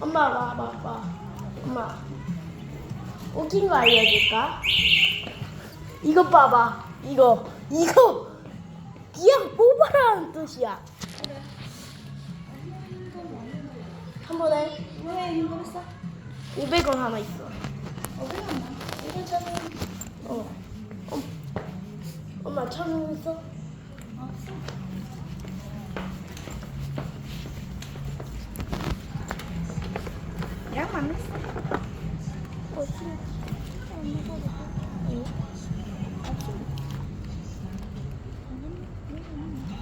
엄마 와, 봐, 봐. 엄마. 웃긴 거 알려줄까? 이거 봐봐. 이거. 이거. 그냥 뽑아라는 뜻이야. 한 번에 왜 힘들었어? 500원 하나 있어. 어디 갔나? 이거 저는 어. 엄, 엄마 천원 있어? 없어. 약 많았어. 어, 씨. 응.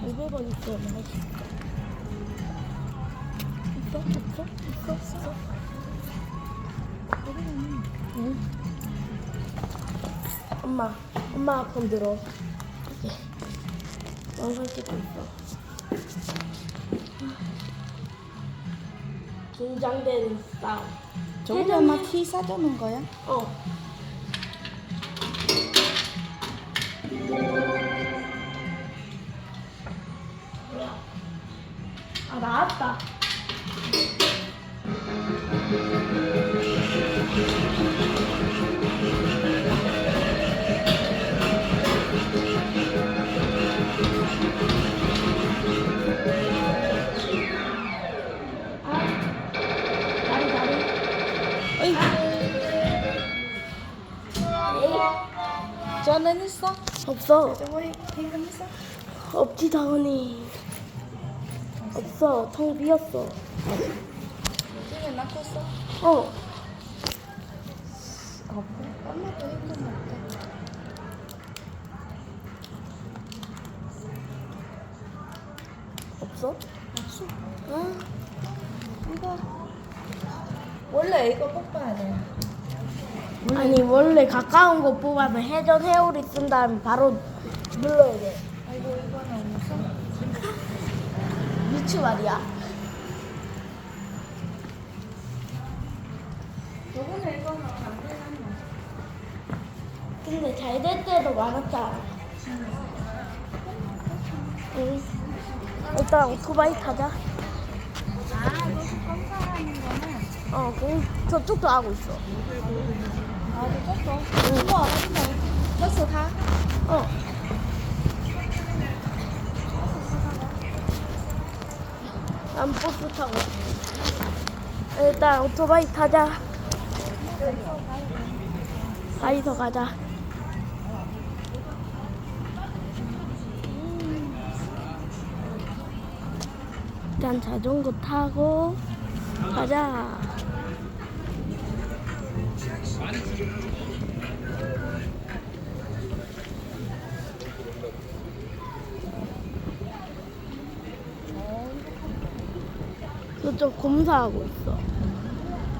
500원 있어. 엄마. 엄마, 엄마 폰 들어. 이게 영상 찍고 있어. 긴장되는 싸움. 저번에 엄마 티 사주는 거야? 어. 아 나왔다. 저는 있어? 없어. 있어? 없지 당연히. 없어. 텅 비었어. 낳고 있어? 어. 없어. 엄마도 현금 없대. 없어? 없어. 아, 이거 원래 이거 뽑아야 돼. 아니 원래 가까운 거 뽑아서 해전 회오리 쓴 다음에 바로 눌러야 돼. 아이고 이거는 없어. 미츠 말이야. 저번에 이거는 안 되잖아. 근데 잘 될 때도 많았잖아. 응. 일단 오토바이 타자. 아, 이거 검사하는 거는 어, 그 저쪽도 하고 있어. 아, 다. 어. 난 버스 타고. 일단 오토바이 타자. 가이서 가자. 일단 자전거 타고 가자. 그쪽 검사하고 있어.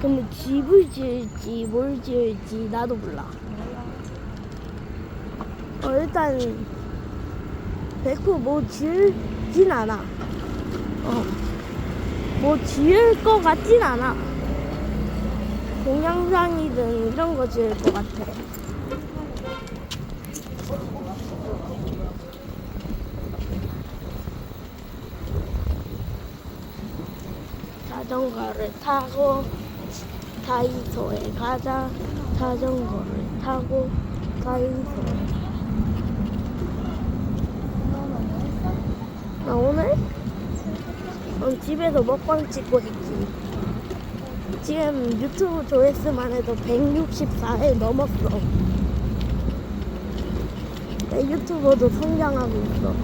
근데 집을 지을지 뭘 지을지 나도 몰라. 어, 일단 100%뭐 지을진 않아. 어. 뭐 지을 것 같진 않아. 동영상이든 이런 거 지을 것 같아. 자전거를 타고 다이소에 가자. 자전거를 타고 다이소에. 나 오늘 어, 집에서 먹방 찍고 있지. 지금 유튜브 조회수만 해도 164회 넘었어. 내 유튜버도 성장하고 있어.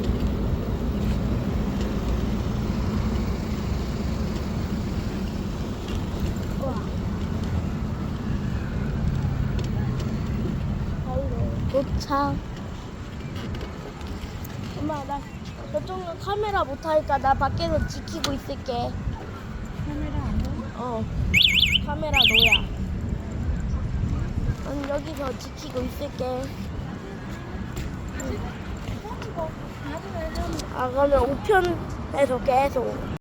우와. 도착. 엄마 나 저쪽은 카메라 못 하니까 나 밖에서 지키고 있을게. 카메라? 어 카메라 노야. 난 여기서 지키고 있을게. 아 그러면 우편에서 계속.